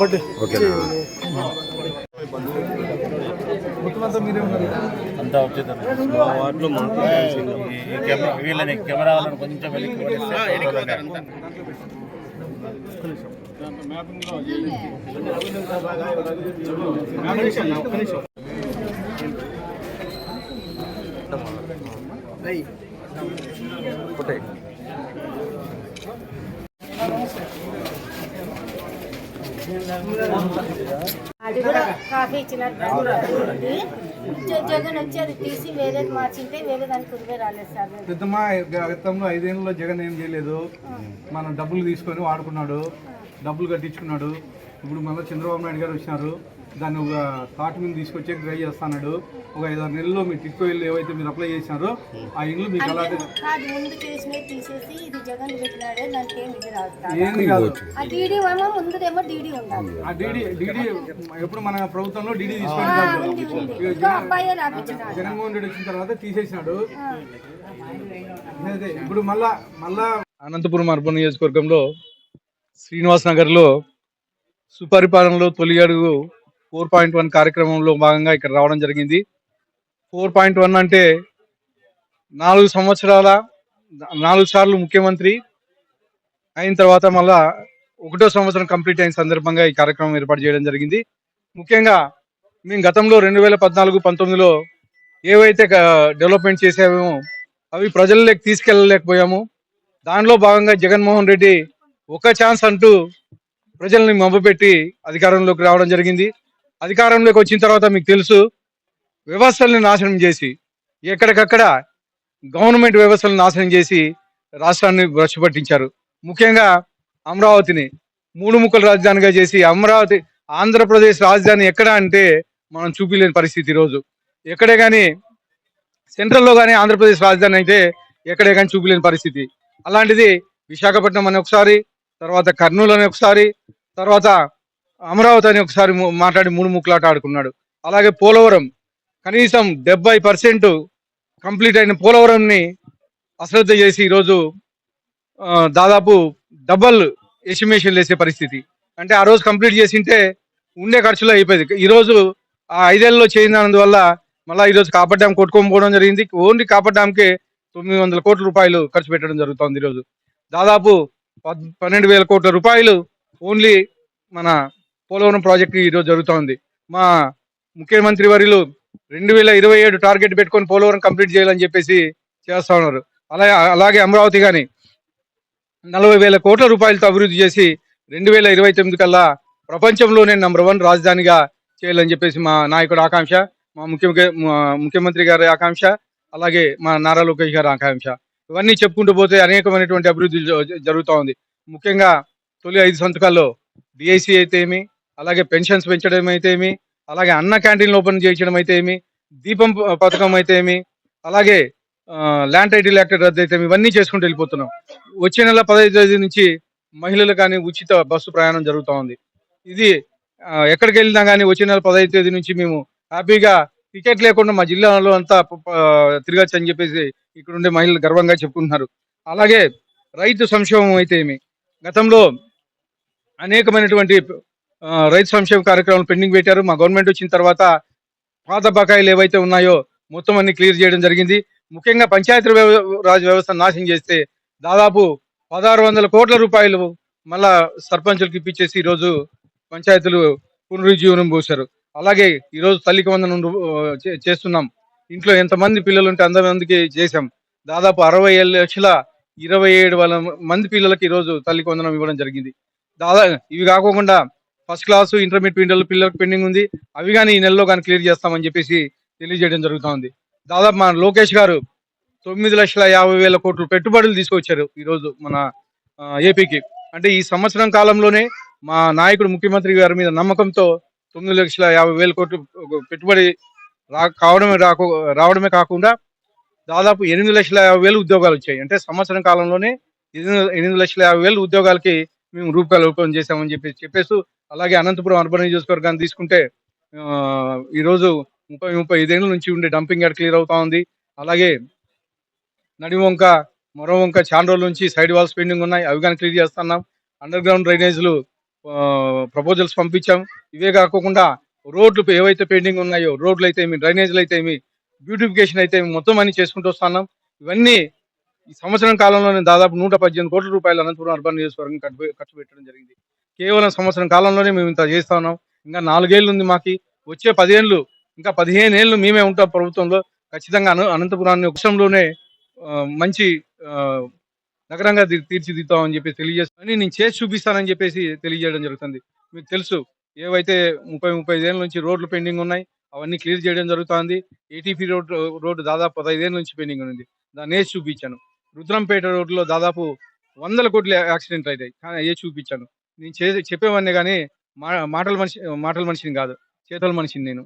ఓకేనా? మొత్తం అంతా మీరే ఉన్నారు? కదా? అంతా వచ్చేది మా వార్డులో మాకు కెమెరా వీళ్ళని కెమెరా వాళ్ళని కొంచెం వెనక్కి పడేస్తే అది కూడా కాఫీ ఇచ్చినట్టు ఉంది. జగన్ వచ్చి అది తీసి వేరేది మార్చింటే వేరే దానికి కుదిరే రాలేదు సార్. పెద్దమ్మ గతంలో ఐదేళ్ళలో జగన్ ఏం చేయలేదు. మనం డబ్బులు తీసుకొని వాడుకున్నాడు. డబ్బులు కట్టించుకున్నాడు. ఇప్పుడు మళ్ళీ చంద్రబాబు నాయుడు గారు వచ్చినారు. దాన్ని ఒక తాటి మీద తీసుకొచ్చి ట్రై చేస్తున్నాడు. ఒక ఐదారు నెలల్లో మీ టిక్కో ఇల్లు ఏవైతే మీరు అప్లై చేసినారో ఆ ఇల్లు మీకు అంటే అలాగే కాదు ముందు చేసినవి తీసేసి ఇది జగన్ పెట్టినాడే దానికి ఏం ఇది రాదు సార్. ఏంది కాదు. ఆ డీడీ ఏమో ముందుదేమో డీడీ ఉండాలి. ఆ డీడీ డీడీ ఎప్పుడు మన ప్రభుత్వంలో డీడీ తీసుకొని ఉంది ఉంది ఇంకో అబ్బాయే రాపించినాడు. జగన్మోహన్ రెడ్డి వచ్చిన తర్వాత తీసేసినాడు. అదే ఇప్పుడు మళ్ళా మళ్ళా అనంతపురం అర్బన్ నియోజకవర్గంలో శ్రీనివాస్ నగర్లో సుపరిపాలనలో తొలి అడుగు ఫోర్ పాయింట్ వన్ కార్యక్రమంలో భాగంగా ఇక్కడ రావడం జరిగింది. ఫోర్ పాయింట్ వన్ అంటే నాలుగు సంవత్సరాల నాలుగు సార్లు ముఖ్యమంత్రి అయిన తర్వాత మళ్ళా ఒకటో సంవత్సరం కంప్లీట్ అయిన సందర్భంగా ఈ కార్యక్రమం ఏర్పాటు చేయడం జరిగింది. ముఖ్యంగా మేము గతంలో రెండు వేల పద్నాలుగు పంతొమ్మిదిలో ఏవైతే డెవలప్మెంట్ చేసామో అవి ప్రజల్లోకి తీసుకెళ్ళలేకపోయాము. దానిలో భాగంగా జగన్మోహన్ రెడ్డి ఒక ఛాన్స్ అంటూ ప్రజల్ని మభపెట్టి అధికారంలోకి రావడం జరిగింది. అధికారంలోకి వచ్చిన తర్వాత మీకు తెలుసు వ్యవస్థల్ని నాశనం చేసి ఎక్కడికక్కడ గవర్నమెంట్ వ్యవస్థలను నాశనం చేసి రాష్ట్రాన్ని భ్రష్టు ముఖ్యంగా అమరావతిని మూడు ముక్కల రాజధానిగా చేసి అమరావతి ఆంధ్రప్రదేశ్ రాజధాని ఎక్కడ అంటే మనం చూపించలేని పరిస్థితి ఈరోజు. ఎక్కడే కానీ సెంట్రల్లో కానీ ఆంధ్రప్రదేశ్ రాజధాని అయితే ఎక్కడే కానీ చూపించలేని పరిస్థితి. అలాంటిది విశాఖపట్నం అని ఒకసారి తర్వాత కర్నూలు అని ఒకసారి తర్వాత అమరావతి అని ఒకసారి మాట్లాడి మూడు ముక్కలాట ఆడుకున్నాడు. అలాగే పోలవరం కనీసం డెబ్బై పర్సెంట్ కంప్లీట్ అయిన పోలవరంని అశ్రద్ధ చేసి ఈరోజు దాదాపు డబల్ ఎస్టిమేషన్ వేసే పరిస్థితి. అంటే ఆ రోజు కంప్లీట్ చేసింటే ఉండే ఖర్చులో అయిపోయింది. ఈరోజు ఆ ఐదేళ్ళలో చేయినందువల్ల మళ్ళీ ఈరోజు కాపర్ డ్యామ్ పోవడం జరిగింది. ఓన్లీ కాపర్ డ్యామ్కే తొమ్మిది వందల కోట్ల రూపాయలు ఖర్చు పెట్టడం జరుగుతుంది ఈరోజు. దాదాపు పన్నెండు వేల కోట్ల రూపాయలు ఓన్లీ మన పోలవరం ప్రాజెక్ట్ ఈరోజు జరుగుతోంది. మా ముఖ్యమంత్రి వర్యులు రెండు వేల ఇరవై ఏడు టార్గెట్ పెట్టుకొని పోలవరం కంప్లీట్ చేయాలని చెప్పేసి చేస్తా ఉన్నారు. అలాగే అలాగే అమరావతి కానీ నలభై వేల కోట్ల రూపాయలతో అభివృద్ధి చేసి రెండు వేల ఇరవై తొమ్మిది కల్లా ప్రపంచంలోనే నంబర్ వన్ రాజధానిగా చేయాలని చెప్పేసి మా నాయకుడు ఆకాంక్ష మా ముఖ్య ముఖ్యమంత్రి గారి ఆకాంక్ష అలాగే మా నారా లోకేష్ గారి ఆకాంక్ష. ఇవన్నీ చెప్పుకుంటూ పోతే అనేకమైనటువంటి అభివృద్ధి జరుగుతూ ఉంది. ముఖ్యంగా తొలి ఐదు సంతకాల్లో డిఐసి అయితే ఏమి అలాగే పెన్షన్స్ పెంచడం అయితే ఏమి అలాగే అన్న క్యాంటీన్లు ఓపెన్ చేయించడం అయితే ఏమి దీపం పథకం అయితే ఏమి అలాగే ల్యాండ్ టైటిల్ యాక్ట్ రద్దు అయితే ఇవన్నీ చేసుకుంటూ వెళ్ళిపోతున్నాం. వచ్చే నెల పదహైదు తేదీ నుంచి మహిళలు కానీ ఉచిత బస్సు ప్రయాణం జరుగుతూ ఉంది. ఇది ఎక్కడికి వెళ్ళినా కానీ వచ్చే నెల పదహైదు తేదీ నుంచి మేము హ్యాపీగా టికెట్ లేకుండా మా జిల్లాలో అంతా తిరగచ్చు అని చెప్పేసి ఇక్కడ ఉండే మహిళలు గర్వంగా చెప్పుకుంటున్నారు. అలాగే రైతు సంక్షేమం అయితే ఏమి? గతంలో అనేకమైనటువంటి రైతు సంక్షేమ కార్యక్రమాలు పెండింగ్ పెట్టారు. మా గవర్నమెంట్ వచ్చిన తర్వాత పాత బకాయిలు ఏవైతే ఉన్నాయో మొత్తం అన్ని క్లియర్ చేయడం జరిగింది. ముఖ్యంగా పంచాయతీ వ్యవ- రాజ్ వ్యవస్థ నాశనం చేస్తే దాదాపు పదహారు వందల కోట్ల రూపాయలు మళ్ళా సర్పంచులకు ఇప్పించేసి ఈరోజు పంచాయతీలు పునరుజ్జీవనం పోశారు. అలాగే ఈరోజు తల్లికి వందనం చే- చేస్తున్నాం. ఇంట్లో ఎంతమంది పిల్లలు ఉంటే అంతమందికి చేశాం. దాదాపు అరవై ఏళ్ళ లక్షల ఇరవై ఏడు వేల మంది పిల్లలకి ఈరోజు తల్లి కొందనం ఇవ్వడం జరిగింది. దాదా ఇవి కాకుండా ఫస్ట్ క్లాస్ ఇంటర్మీడియట్ పిల్లలు పిల్లలకు పెండింగ్ ఉంది. అవి కానీ ఈ నెలలో కానీ క్లియర్ చేస్తామని చెప్పేసి తెలియజేయడం జరుగుతోంది. దాదాపు మన లోకేష్ గారు తొమ్మిది లక్షల యాభై వేల కోట్లు పెట్టుబడులు తీసుకొచ్చారు ఈరోజు మన ఏపీకి. అంటే ఈ సంవత్సరం కాలంలోనే మా నాయకుడు ముఖ్యమంత్రి గారి మీద నమ్మకంతో తొమ్మిది లక్షల యాభై వేల కోట్లు పెట్టుబడి కావడమే రాకు రావడమే కాకుండా దాదాపు ఎనిమిది లక్షల యాభై వేలు ఉద్యోగాలు వచ్చాయి. అంటే సంవత్సరం కాలంలోనే ఎనిమిది ఎనిమిది లక్షల యాభై వేలు ఉద్యోగాలకి మేము రూపకల్పన చేశామని చెప్పి చెప్పేసి అలాగే అనంతపురం అర్బన్ నియోజకవర్గాన్ని తీసుకుంటే ఈరోజు ముప్పై ముప్పై ఐదేళ్ళ నుంచి ఉండే డంపింగ్ యార్డ్ క్లియర్ అవుతా ఉంది. అలాగే నడివంక మరో వంక చాలా రోజుల నుంచి సైడ్ వాల్స్ పెండింగ్ ఉన్నాయి. అవి కానీ క్లియర్ చేస్తున్నాం. అండర్ గ్రౌండ్ డ్రైనేజ్లు ప్రపోజల్స్ పంపించాం. ఇవే కాకుండా రోడ్లు ఏవైతే పెండింగ్ ఉన్నాయో రోడ్లు అయితే ఏమి డ్రైనేజ్లు అయితే ఏమి బ్యూటిఫికేషన్ అయితే మొత్తం అన్ని చేసుకుంటూ వస్తున్నాం. ఇవన్నీ ఈ సంవత్సరం కాలంలోనే దాదాపు నూట పద్దెనిమిది కోట్ల రూపాయలు అనంతపురం అర్బన్ నియోజకవర్గం ఖర్చు పెట్టడం జరిగింది. కేవలం సంవత్సరం కాలంలోనే మేము ఇంత చేస్తా ఉన్నాం. ఇంకా నాలుగేళ్ళు ఉంది మాకి. వచ్చే పదిహేళ్ళు ఇంకా పదిహేను ఏళ్ళు మేమే ఉంటాం ప్రభుత్వంలో. ఖచ్చితంగా అను అనంతపురాన్ని వృక్షంలోనే మంచి నగరంగా తీర్చిదిద్దామని చెప్పి తెలియజేస్తామని నేను చేసి చూపిస్తానని చెప్పేసి తెలియజేయడం జరుగుతుంది. మీకు తెలుసు ఏవైతే ముప్పై ముప్పై ఐదేళ్ళ ఏళ్ళ నుంచి రోడ్లు పెండింగ్ ఉన్నాయి అవన్నీ క్లియర్ చేయడం జరుగుతుంది. ఏటీపీ రోడ్ రోడ్డు దాదాపు పదహైదేళ్ళ నుంచి పెండింగ్ ఉంది. దాన్ని వేసి చూపించాను. రుద్రంపేట రోడ్లో దాదాపు వందల కోట్ల యాక్సిడెంట్ అవుతాయి కానీ ఏ చూపించాను. నేను చే చెప్పేవాడిని కానీ మా మాటల మనిషి మాటల మనిషిని కాదు. చేతల మనిషిని నేను.